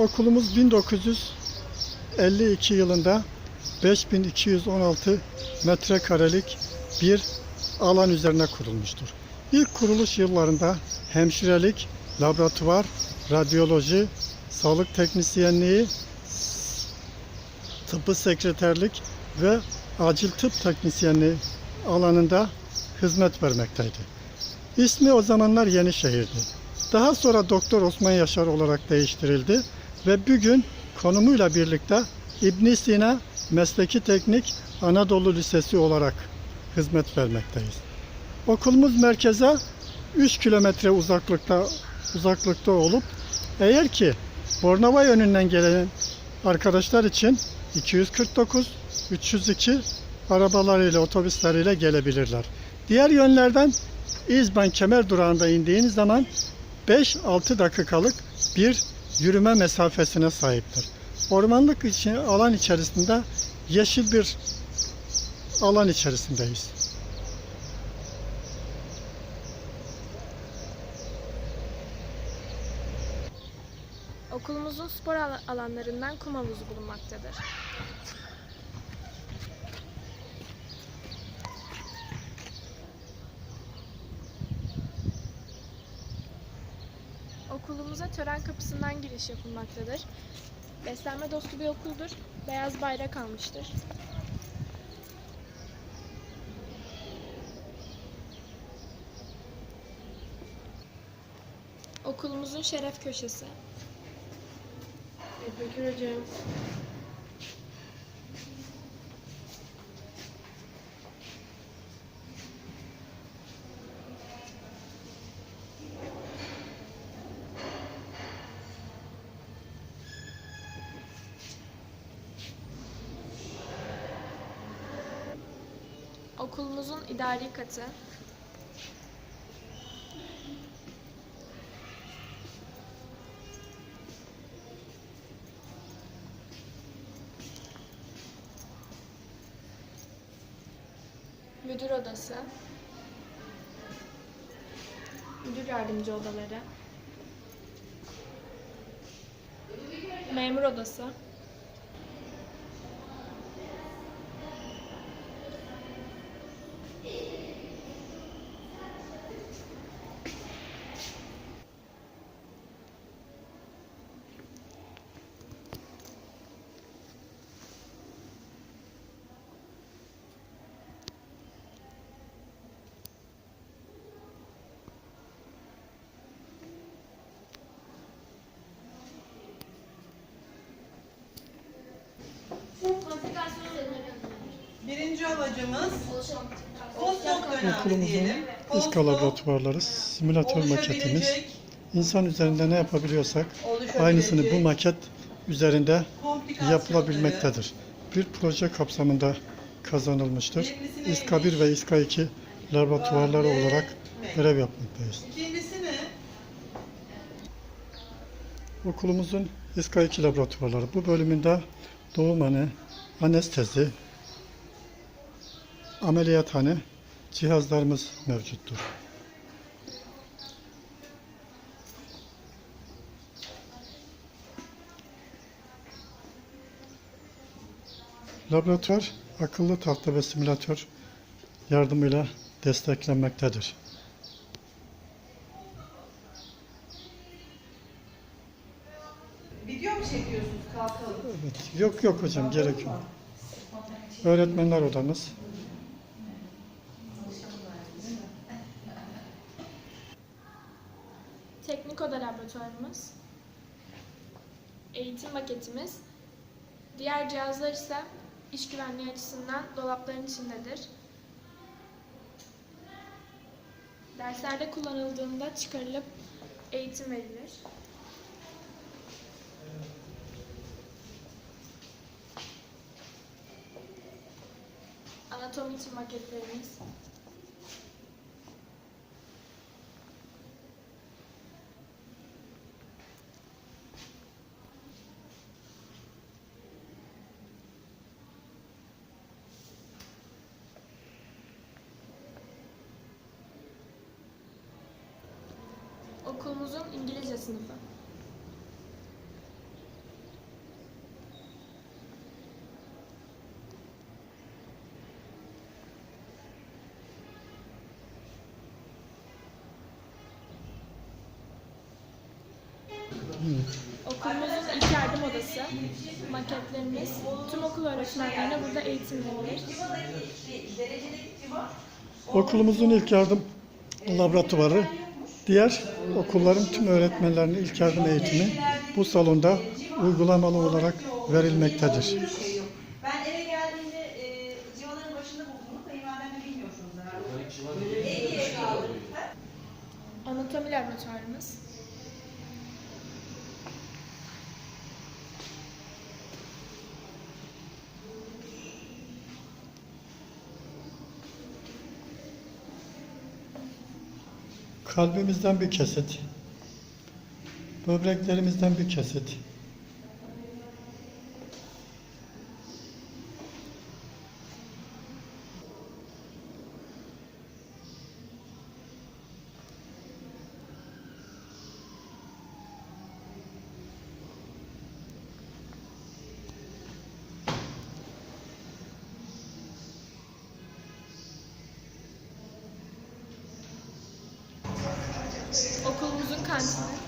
Okulumuz 1952 yılında 5216 metrekarelik bir alan üzerine kurulmuştur. İlk kuruluş yıllarında hemşirelik, laboratuvar, radyoloji, sağlık teknisyenliği, tıbbi sekreterlik ve acil tıp teknisyenliği alanında hizmet vermekteydi. İsmi o zamanlar Yenişehir'di. Daha sonra Doktor Osman Yaşar olarak değiştirildi ve bugün konumuyla birlikte İbn Sina Mesleki Teknik Anadolu Lisesi olarak hizmet vermekteyiz. Okulumuz merkeze 3 kilometre uzaklıkta uzaklıkta olup eğer ki Bornova yönünden gelen arkadaşlar için 249 302 arabalarıyla otobüsleriyle gelebilirler. Diğer yönlerden İzban Kemer durağında indiğiniz zaman 5-6 dakikalık bir yürüme mesafesine sahiptir. Ormanlık için alan içerisinde yeşil bir alan içerisindeyiz. Okulumuzun spor al- alanlarından kum havuzu bulunmaktadır. Okulumuza tören kapısından giriş yapılmaktadır. Beslenme dostu bir okuldur. Beyaz bayrak almıştır. Okulumuzun şeref köşesi. Bekir Hocam. Okulumuzun idari katı. Müdür odası. Müdür yardımcı odaları. Memur odası. Amacımız Okulumuzun diyelim. İSKA laboratuvarları, simülatör maketimiz, insan üzerinde ne yapabiliyorsak aynısını bu maket üzerinde yapılabilmektedir. Bir proje kapsamında kazanılmıştır. İSKA 1 ve İSKA 2 laboratuvarları olarak görev yapmaktayız. İkincisi ne? Okulumuzun İSKA 2 laboratuvarları bu bölümünde doğumhane, anestezi, ameliyathane cihazlarımız mevcuttur. Laboratuvar akıllı tahta ve simülatör yardımıyla desteklenmektedir. Video mu çekiyorsunuz? Kalkalım. Evet. Yok yok hocam gerek yok. Öğretmenler odamız. Teknik oda laboratuvarımız, eğitim maketimiz, diğer cihazlar ise iş güvenliği açısından dolapların içindedir. Derslerde kullanıldığında çıkarılıp eğitim verilir. Anatomi için maketlerimiz, Okulumuzun İngilizce sınıfı. Okulumuzun ilk yardım odası, maketlerimiz, tüm okul öğretmenlerine burada eğitim verilir. Okulumuzun ilk yardım laboratuvarı diğer okulların tüm öğretmenlerinin ilk yardım eğitimi bu salonda uygulamalı olarak verilmektedir. Ben eve geldiğimde e, civaların başında bulduğumu kayınvalidemle bilmiyorsunuz herhalde. Ege'ye kaldım. Anatomi laboratuvarımız, Kalbimizden bir kesit, böbreklerimizden bir kesit, okulumuzun